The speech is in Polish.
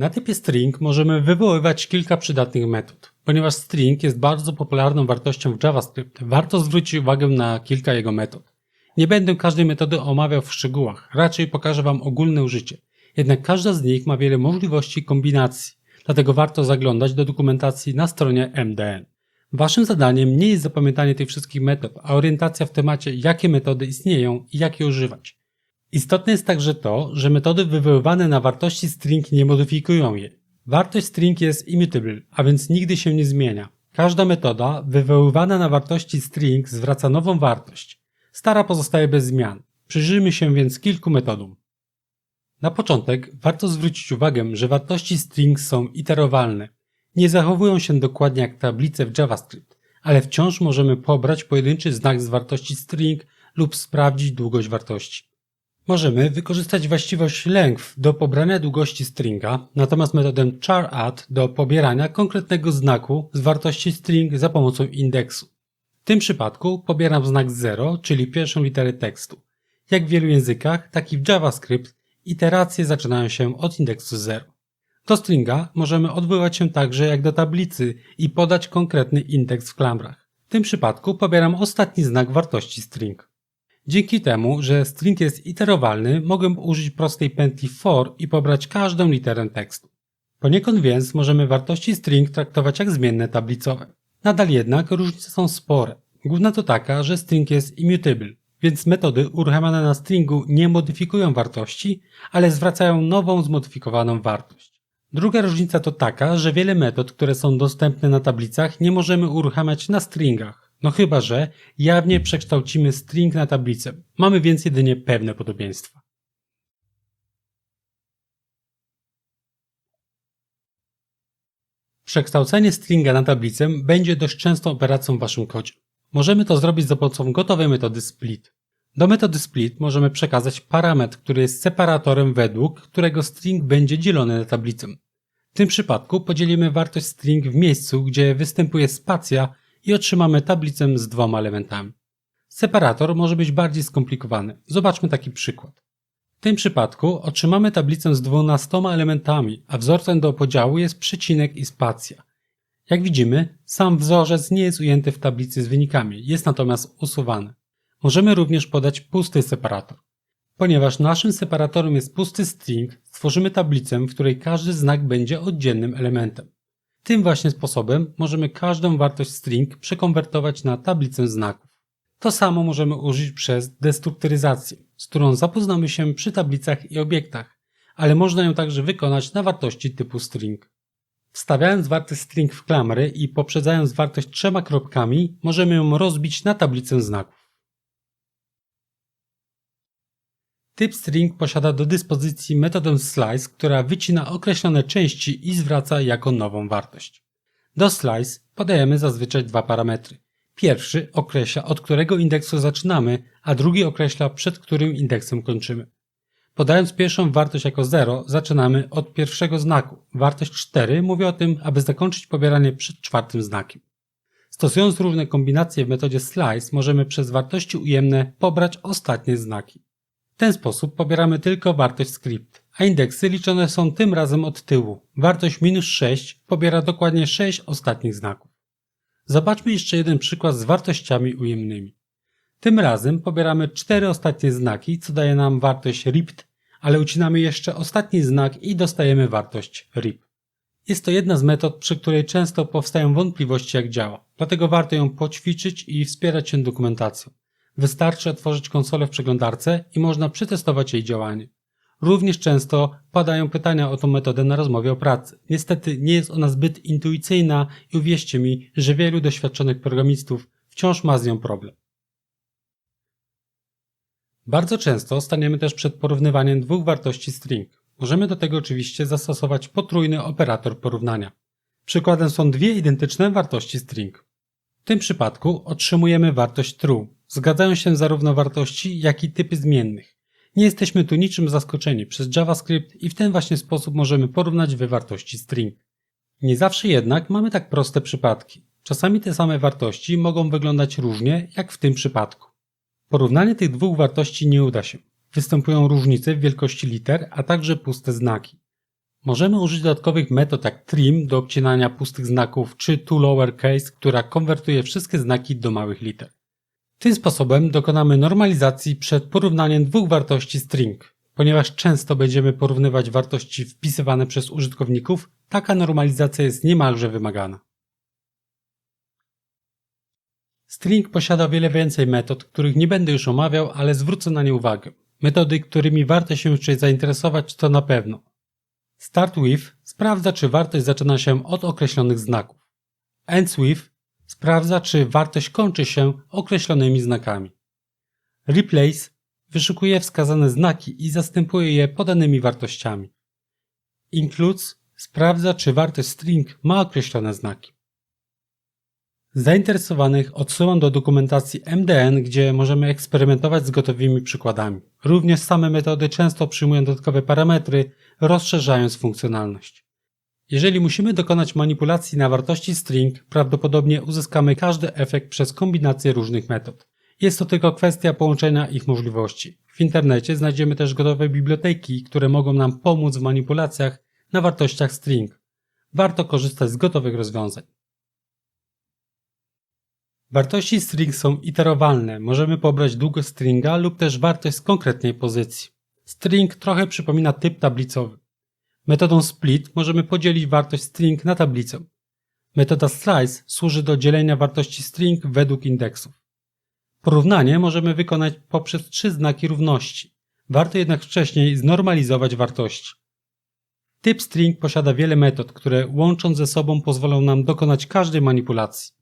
Na typie string możemy wywoływać kilka przydatnych metod. Ponieważ string jest bardzo popularną wartością w JavaScript, warto zwrócić uwagę na kilka jego metod. Nie będę każdej metody omawiał w szczegółach, raczej pokażę Wam ogólne użycie. Jednak każda z nich ma wiele możliwości kombinacji, dlatego warto zaglądać do dokumentacji na stronie MDN. Waszym zadaniem nie jest zapamiętanie tych wszystkich metod, a orientacja w temacie, jakie metody istnieją i jak je używać. Istotne jest także to, że metody wywoływane na wartości string nie modyfikują je. Wartość string jest immutable, a więc nigdy się nie zmienia. Każda metoda wywoływana na wartości string zwraca nową wartość. Stara pozostaje bez zmian. Przyjrzyjmy się więc kilku metodom. Na początek warto zwrócić uwagę, że wartości string są iterowalne. Nie zachowują się dokładnie jak tablice w JavaScript, ale wciąż możemy pobrać pojedynczy znak z wartości string lub sprawdzić długość wartości. Możemy wykorzystać właściwość length do pobrania długości stringa, natomiast metodę char_add do pobierania konkretnego znaku z wartości string za pomocą indeksu. W tym przypadku pobieram znak 0, czyli pierwszą literę tekstu. Jak w wielu językach, tak i w JavaScript iteracje zaczynają się od indeksu 0. Do stringa możemy odwoływać się także jak do tablicy i podać konkretny indeks w klamrach. W tym przypadku pobieram ostatni znak wartości string. Dzięki temu, że string jest iterowalny, mogę użyć prostej pętli for i pobrać każdą literę tekstu. Poniekąd więc możemy wartości string traktować jak zmienne tablicowe. Nadal jednak różnice są spore. Główna to taka, że string jest immutable, więc metody uruchamiane na stringu nie modyfikują wartości, ale zwracają nową zmodyfikowaną wartość. Druga różnica to taka, że wiele metod, które są dostępne na tablicach nie możemy uruchamiać na stringach. No chyba, że jawnie przekształcimy string na tablicę. Mamy więc jedynie pewne podobieństwa. Przekształcenie stringa na tablicę będzie dość częstą operacją w Waszym kodzie. Możemy to zrobić za pomocą gotowej metody split. Do metody split możemy przekazać parametr, który jest separatorem według którego string będzie dzielony na tablicę. W tym przypadku podzielimy wartość string w miejscu, gdzie występuje spacja i otrzymamy tablicę z dwoma elementami. Separator może być bardziej skomplikowany. Zobaczmy taki przykład. W tym przypadku otrzymamy tablicę z 12 elementami, a wzorcem do podziału jest przecinek i spacja. Jak widzimy, sam wzorzec nie jest ujęty w tablicy z wynikami, jest natomiast usuwany. Możemy również podać pusty separator. Ponieważ naszym separatorem jest pusty string, stworzymy tablicę, w której każdy znak będzie oddzielnym elementem. Tym właśnie sposobem możemy każdą wartość string przekonwertować na tablicę znaków. To samo możemy użyć przez destrukturyzację, z którą zapoznamy się przy tablicach i obiektach, ale można ją także wykonać na wartości typu string. Wstawiając wartość string w klamry i poprzedzając wartość trzema kropkami, możemy ją rozbić na tablicę znaków. Typ string posiada do dyspozycji metodę slice, która wycina określone części i zwraca jako nową wartość. Do slice podajemy zazwyczaj dwa parametry. Pierwszy określa od którego indeksu zaczynamy, a drugi określa przed którym indeksem kończymy. Podając pierwszą wartość jako 0, zaczynamy od pierwszego znaku. Wartość 4 mówi o tym, aby zakończyć pobieranie przed czwartym znakiem. Stosując różne kombinacje w metodzie slice, możemy przez wartości ujemne pobrać ostatnie znaki. Ten sposób pobieramy tylko wartość script, a indeksy liczone są tym razem od tyłu. Wartość minus 6 pobiera dokładnie 6 ostatnich znaków. Zobaczmy jeszcze jeden przykład z wartościami ujemnymi. Tym razem pobieramy cztery ostatnie znaki, co daje nam wartość ripped, ale ucinamy jeszcze ostatni znak i dostajemy wartość rip. Jest to jedna z metod, przy której często powstają wątpliwości jak działa, dlatego warto ją poćwiczyć i wspierać się dokumentacją. Wystarczy otworzyć konsolę w przeglądarce i można przetestować jej działanie. Również często padają pytania o tą metodę na rozmowie o pracy. Niestety nie jest ona zbyt intuicyjna i uwierzcie mi, że wielu doświadczonych programistów wciąż ma z nią problem. Bardzo często staniemy też przed porównywaniem dwóch wartości string. Możemy do tego oczywiście zastosować potrójny operator porównania. Przykładem są dwie identyczne wartości string. W tym przypadku otrzymujemy wartość true. Zgadzają się zarówno wartości, jak i typy zmiennych. Nie jesteśmy tu niczym zaskoczeni przez JavaScript i w ten właśnie sposób możemy porównać dwie wartości string. Nie zawsze jednak mamy tak proste przypadki. Czasami te same wartości mogą wyglądać różnie, jak w tym przypadku. Porównanie tych dwóch wartości nie uda się. Występują różnice w wielkości liter, a także puste znaki. Możemy użyć dodatkowych metod jak trim do obcinania pustych znaków czy to lowercase, która konwertuje wszystkie znaki do małych liter. Tym sposobem dokonamy normalizacji przed porównaniem dwóch wartości string. Ponieważ często będziemy porównywać wartości wpisywane przez użytkowników, taka normalizacja jest niemalże wymagana. String posiada wiele więcej metod, których nie będę już omawiał, ale zwrócę na nie uwagę. Metody, którymi warto się jeszcze zainteresować, to na pewno. Start with sprawdza, czy wartość zaczyna się od określonych znaków. Ends with sprawdza, czy wartość kończy się określonymi znakami. Replace wyszukuje wskazane znaki i zastępuje je podanymi wartościami. Includes sprawdza, czy wartość string ma określone znaki. Zainteresowanych odsyłam do dokumentacji MDN, gdzie możemy eksperymentować z gotowymi przykładami. Również same metody często przyjmują dodatkowe parametry, rozszerzając funkcjonalność. Jeżeli musimy dokonać manipulacji na wartości string, prawdopodobnie uzyskamy każdy efekt przez kombinację różnych metod. Jest to tylko kwestia połączenia ich możliwości. W internecie znajdziemy też gotowe biblioteki, które mogą nam pomóc w manipulacjach na wartościach string. Warto korzystać z gotowych rozwiązań. Wartości string są iterowalne. Możemy pobrać długość stringa lub też wartość z konkretnej pozycji. String trochę przypomina typ tablicowy. Metodą split możemy podzielić wartość string na tablicę. Metoda slice służy do dzielenia wartości string według indeksów. Porównanie możemy wykonać poprzez trzy znaki równości. Warto jednak wcześniej znormalizować wartości. Typ string posiada wiele metod, które łącząc ze sobą pozwolą nam dokonać każdej manipulacji.